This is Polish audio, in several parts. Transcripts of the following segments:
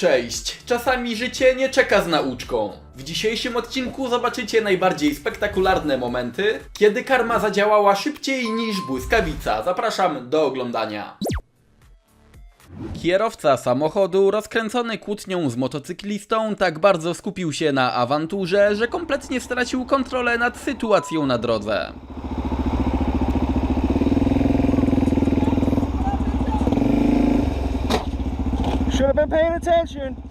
Cześć! Czasami życie nie czeka z nauczką. W dzisiejszym odcinku zobaczycie najbardziej spektakularne momenty, kiedy karma zadziałała szybciej niż błyskawica. Zapraszam do oglądania. Kierowca samochodu, rozkręcony kłótnią z motocyklistą, tak bardzo skupił się na awanturze, że kompletnie stracił kontrolę nad sytuacją na drodze. Should have been paying attention.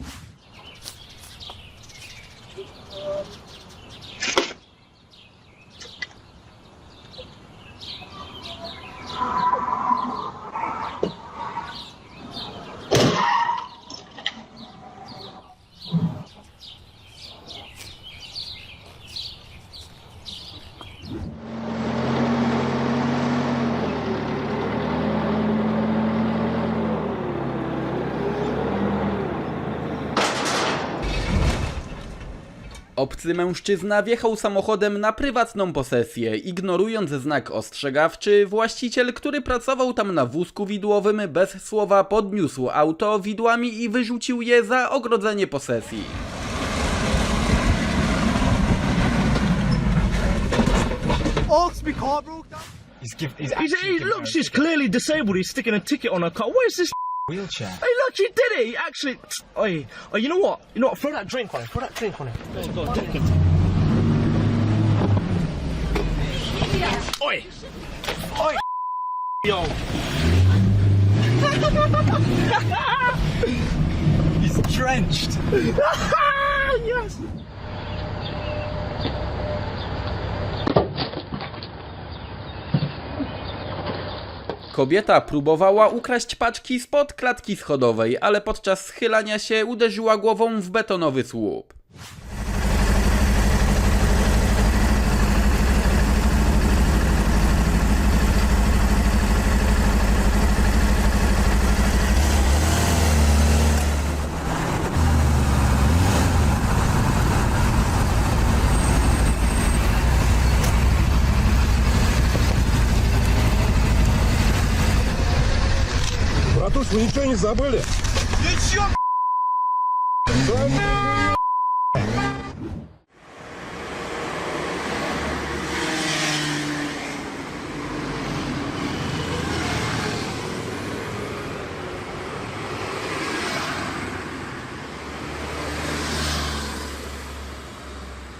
Obcy mężczyzna wjechał samochodem na prywatną posesję, ignorując znak ostrzegawczy, właściciel, który pracował tam na wózku widłowym, bez słowa podniósł auto widłami i wyrzucił je za ogrodzenie posesji. He's, give, he's, He's, actually he giving looks, her she's clearly disabled. He's sticking a ticket on her car. Where's this? Wheelchair. Hey, look, he did it. He actually. Oi, oh, you know what? You know what? Throw that drink on him. Throw that drink on him. Go, go, drink it. Oi, oi, yo. He's drenched. yes. Kobieta próbowała ukraść paczki spod klatki schodowej, ale podczas schylania się uderzyła głową w betonowy słup. Братуш, вы ничего не забыли?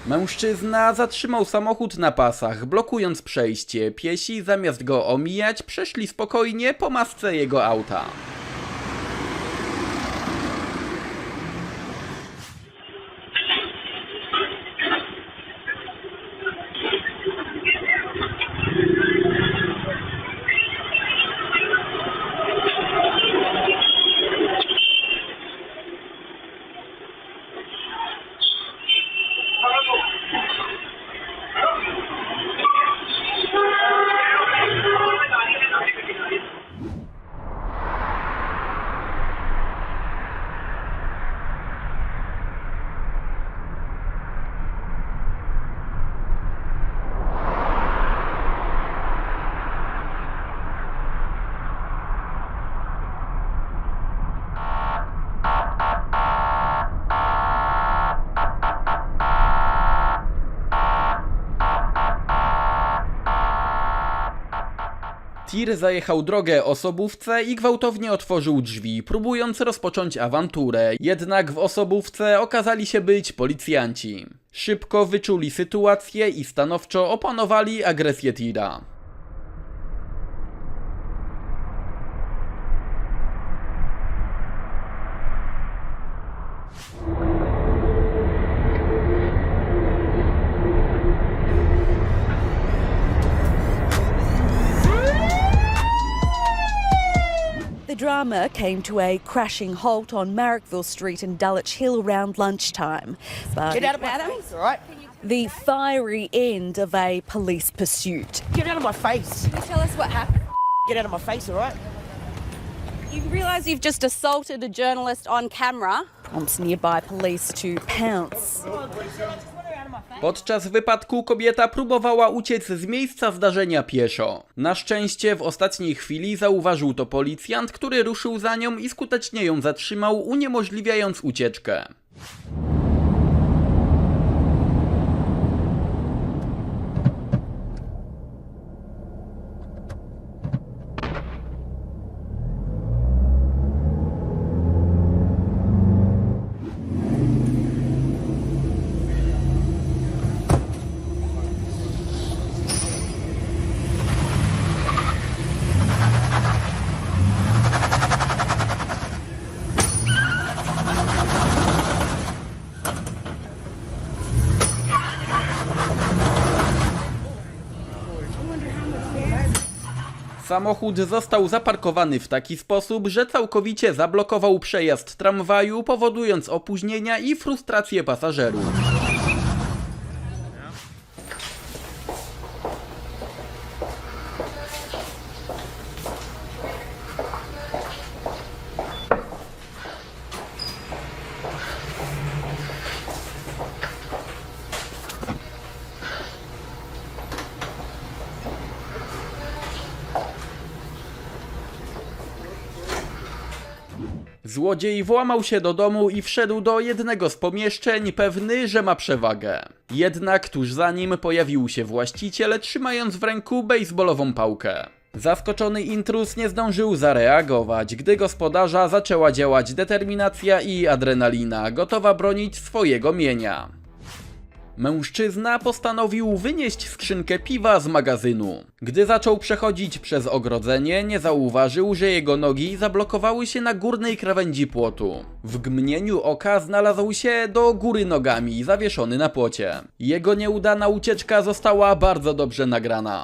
Mężczyzna zatrzymał samochód na pasach, blokując przejście. Piesi zamiast go omijać, przeszli spokojnie po masce jego auta. Tir zajechał drogę osobówce i gwałtownie otworzył drzwi, próbując rozpocząć awanturę. Jednak w osobówce okazali się być policjanci. Szybko wyczuli sytuację i stanowczo opanowali agresję Tira. Drama came to a crashing halt on Marrickville Street in Dulwich Hill around lunchtime. But Get out of my face, all right? the fiery end of a police pursuit. Get out of my face. Can you tell us what happened? Get out of my face, all right? You realise you've just assaulted a journalist on camera. Prompts nearby police to pounce. Podczas wypadku kobieta próbowała uciec z miejsca zdarzenia pieszo. Na szczęście w ostatniej chwili zauważył to policjant, który ruszył za nią i skutecznie ją zatrzymał, uniemożliwiając ucieczkę. Samochód został zaparkowany w taki sposób, że całkowicie zablokował przejazd tramwaju, powodując opóźnienia i frustrację pasażerów. Złodziej włamał się do domu i wszedł do jednego z pomieszczeń, pewny, że ma przewagę. Jednak tuż za nim pojawił się właściciel, trzymając w ręku bejsbolową pałkę. Zaskoczony intruz nie zdążył zareagować, gdy gospodarza zaczęła działać determinacja i adrenalina, gotowa bronić swojego mienia. Mężczyzna postanowił wynieść skrzynkę piwa z magazynu. Gdy zaczął przechodzić przez ogrodzenie, nie zauważył, że jego nogi zablokowały się na górnej krawędzi płotu. W gmnieniu oka znalazł się do góry nogami, zawieszony na płocie. Jego nieudana ucieczka została bardzo dobrze nagrana.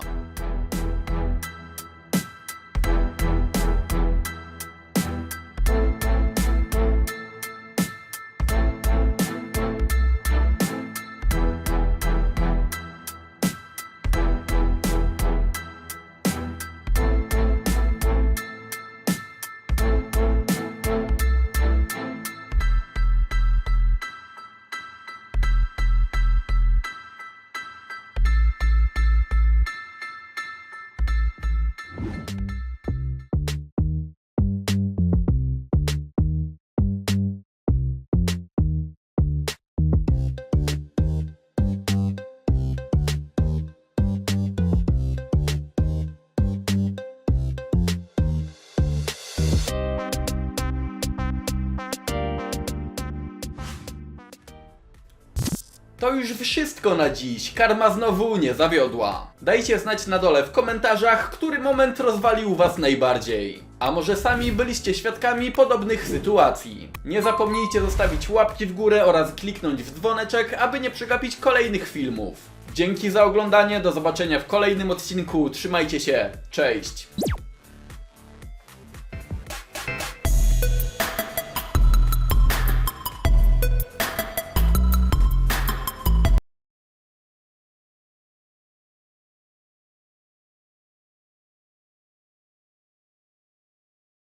To już wszystko na dziś. Karma znowu nie zawiodła. Dajcie znać na dole w komentarzach, który moment rozwalił was najbardziej. A może sami byliście świadkami podobnych sytuacji. Nie zapomnijcie zostawić łapki w górę oraz kliknąć w dzwoneczek, aby nie przegapić kolejnych filmów. Dzięki za oglądanie, do zobaczenia w kolejnym odcinku. Trzymajcie się, cześć!